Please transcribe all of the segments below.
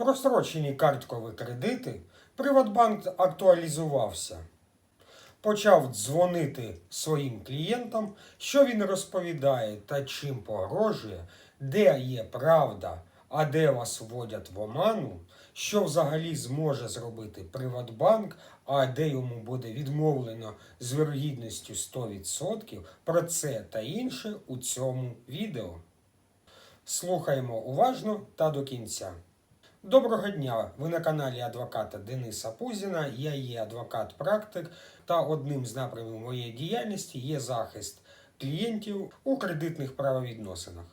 Прострочені карткові кредити Приватбанк актуалізувався. Почав дзвонити своїм клієнтам, що він розповідає та чим погрожує, де є правда, а де вас вводять в оману, що взагалі зможе зробити Приватбанк, а де йому буде відмовлено з вірогідністю 100%. Про це та інше у цьому відео. Слухаємо уважно та до кінця. Доброго дня! Ви на каналі адвоката Дениса Пузіна. Я є адвокат-практик, та одним з напрямів моєї діяльності є захист клієнтів у кредитних правовідносинах.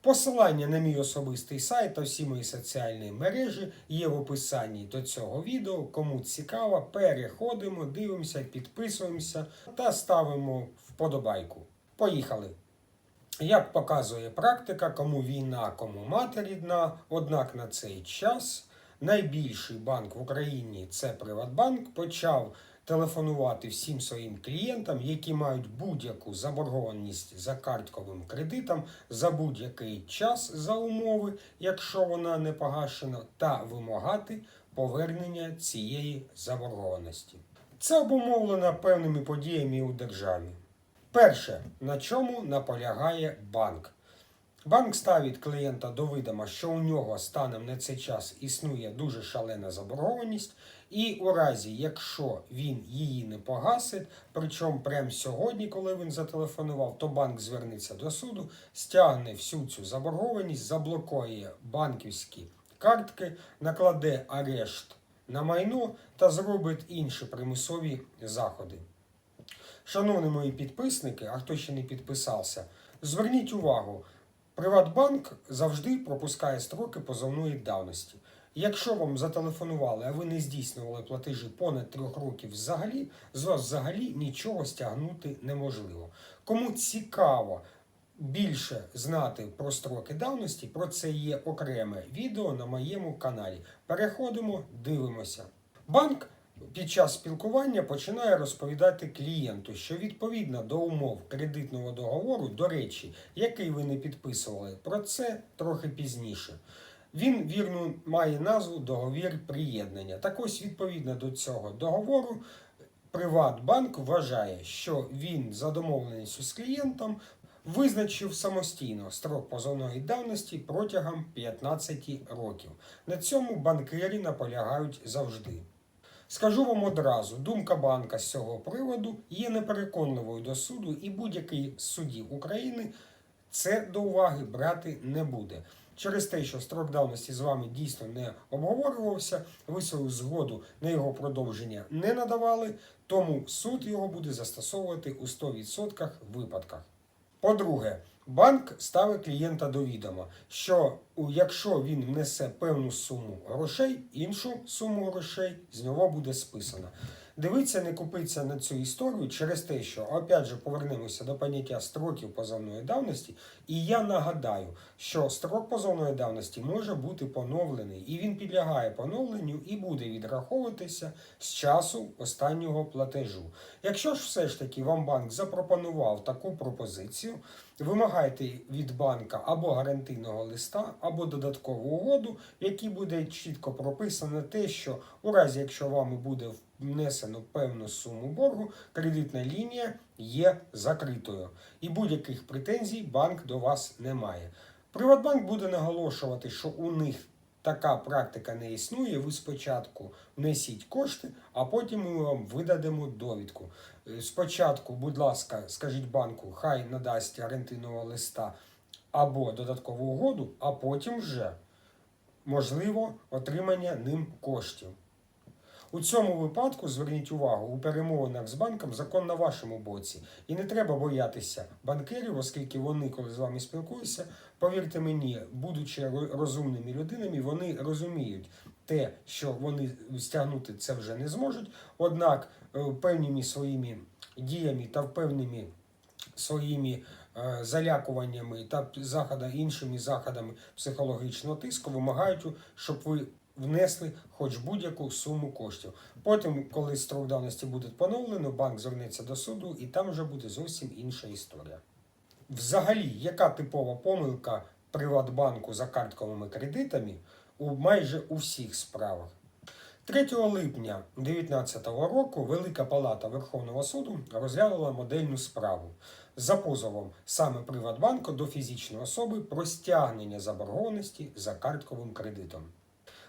Посилання на мій особистий сайт та всі мої соціальні мережі є в описанні до цього відео. Кому цікаво, переходимо, дивимося, підписуємося та ставимо вподобайку. Поїхали! Як показує практика, кому війна, кому мати рідна, однак на цей час найбільший банк в Україні це Приватбанк, почав телефонувати всім своїм клієнтам, які мають будь-яку заборгованість за картковим кредитом за будь-який час за умови, якщо вона не погашена, та вимагати повернення цієї заборгованості. Це обумовлено певними подіями у державі. Перше, на чому наполягає банк. Банк ставить клієнта до видома, що у нього станом на цей час існує дуже шалена заборгованість, і у разі, якщо він її не погасить, причому прямо сьогодні, коли він зателефонував, то банк звернеться до суду, стягне всю цю заборгованість, заблокує банківські картки, накладе арешт на майно та зробить інші примусові заходи. Шановні мої підписники, а хто ще не підписався, зверніть увагу, Приватбанк завжди пропускає строки позовної давності. Якщо вам зателефонували, а ви не здійснювали платежі понад трьох років взагалі, з вас взагалі нічого стягнути неможливо. Кому цікаво більше знати про строки давності, про це є окреме відео на моєму каналі. Переходимо, дивимося. Банк під час спілкування починає розповідати клієнту, що відповідно до умов кредитного договору, до речі, який ви не підписували, про це трохи пізніше. Він вірно має назву договір приєднання. Так ось, відповідно до цього договору, Приватбанк вважає, що він за домовленістю з клієнтом визначив самостійно строк позовної давності протягом 15 років. На цьому банкирі наполягають завжди. Скажу вам одразу, думка банка з цього приводу є непереконливою до суду, і будь-який з суддів України це до уваги брати не буде. Через те, що строк давності з вами дійсно не обговорювався, ви свою згоду на його продовження не надавали, тому суд його буде застосовувати у 100% випадках. По-друге, банк ставить клієнта до відома, що якщо він внесе певну суму грошей, іншу суму грошей з нього буде списано. Дивіться, не купиться на цю історію через те, що опять же повернемося до поняття строків позовної давності. І я нагадаю, що строк позовної давності може бути поновлений, і він підлягає поновленню і буде відраховуватися з часу останнього платежу. Якщо ж все ж таки вам банк запропонував таку пропозицію, вимагайте від банка або гарантійного листа, або додаткову угоду, в якій буде чітко прописано те, що у разі, якщо вами буде внесено певну суму боргу, кредитна лінія є закритою, і будь-яких претензій банк до вас не має. Приватбанк буде наголошувати, що у них така практика не існує. Ви спочатку внесіть кошти, а потім ми вам видадемо довідку. Е, Спочатку, будь ласка, скажіть банку, хай надасть гарантійного листа або додаткову угоду, а потім вже можливо отримання ним коштів. У цьому випадку зверніть увагу, у перемовинах з банком закон на вашому боці. І не треба боятися банкирів, оскільки вони, коли з вами спілкуються, повірте мені, будучи розумними людинами, вони розуміють те, що вони стягнути це вже не зможуть. Однак е, певними своїми діями та певними своїми е, залякуваннями та захода, іншими заходами психологічного тиску вимагають, щоб ви внесли хоч будь-яку суму коштів. Потім, коли строк давності буде поновлено, банк звернеться до суду, і там вже буде зовсім інша історія. Взагалі, яка типова помилка Приватбанку за картковими кредитами? у майже у всіх справах. 3 липня 2019 року Велика Палата Верховного суду розглянула модельну справу за позовом саме Приватбанку до фізичної особи про стягнення заборгованості за картковим кредитом.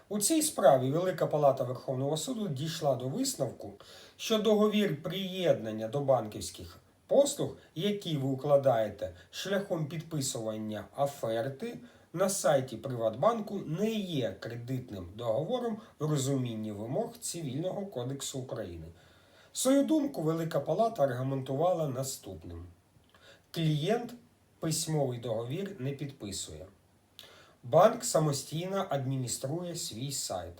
У цій справі Велика Палата Верховного суду дійшла до висновку, що договір приєднання до банківських послуг, які ви укладаєте шляхом підписування оферти на сайті Приватбанку, не є кредитним договором в розумінні вимог Цивільного кодексу України. Свою думку Велика Палата аргументувала наступним: клієнт письмовий договір не підписує. Банк самостійно адмініструє свій сайт.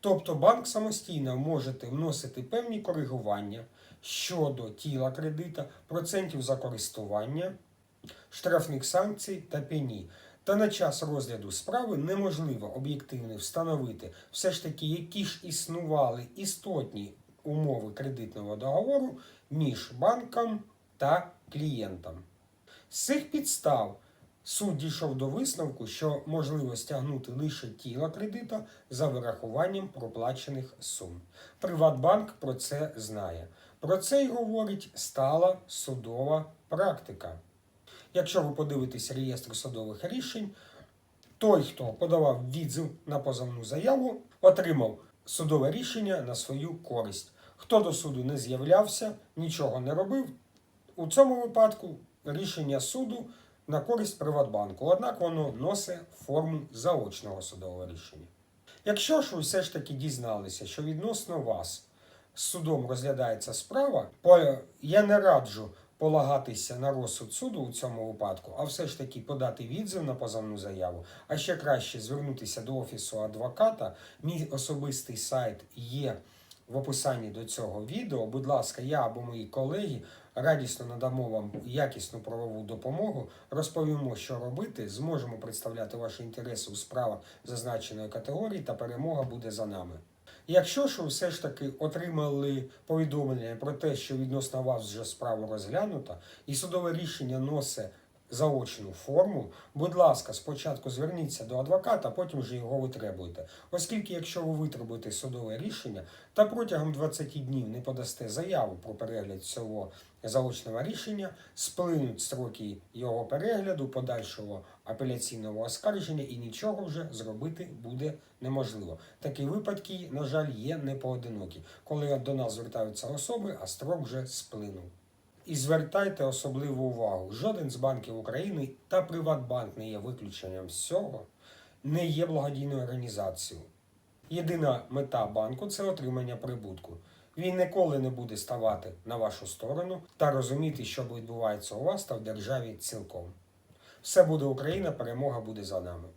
Тобто банк самостійно може вносити певні коригування щодо тіла кредита, процентів за користування, штрафних санкцій та пені. Та на час розгляду справи неможливо об'єктивно встановити все ж таки, які ж існували істотні умови кредитного договору між банком та клієнтом. З цих підстав суд дійшов до висновку, що можливо стягнути лише тіло кредита за вирахуванням проплачених сум. Приватбанк про це знає. Про це й говорить стала судова практика. Якщо ви подивитесь реєстр судових рішень, той, хто подавав відзив на позовну заяву, отримав судове рішення на свою користь. Хто до суду не з'являвся, нічого не робив, у цьому випадку рішення суду на користь Приватбанку, однак воно носить форму заочного судового рішення. Якщо ж ви все ж таки дізналися, що відносно вас судом розглядається справа, я не раджу полагатися на розсуд суду у цьому випадку, а все ж таки подати відзив на позовну заяву, а ще краще звернутися до офісу адвоката. Мій особистий сайт є в описанні до цього відео. Будь ласка, я або мої колеги радісно надамо вам якісну правову допомогу, розповімо, що робити, зможемо представляти ваші інтереси у справах зазначеної категорії, та перемога буде за нами. Якщо ж ви все ж таки отримали повідомлення про те, що відносно вас вже справа розглянута, і судове рішення носить заочну форму, будь ласка, спочатку зверніться до адвоката, а потім вже його витребуйте. Оскільки, якщо ви витребуєте судове рішення та протягом 20 днів не подасте заяву про перегляд цього заочного рішення, сплинуть строки його перегляду, подальшого апеляційного оскарження і нічого вже зробити буде неможливо. Такі випадки, на жаль, є непоодинокі, коли до нас звертаються особи, а строк вже сплинув. І звертайте особливу увагу. Жоден з банків України та Приватбанк не є виключенням з цього, не є благодійною організацією. Єдина мета банку це отримання прибутку. Він ніколи не буде ставати на вашу сторону та розуміти, що відбувається у вас та в державі цілком. Все буде Україна, перемога буде за нами.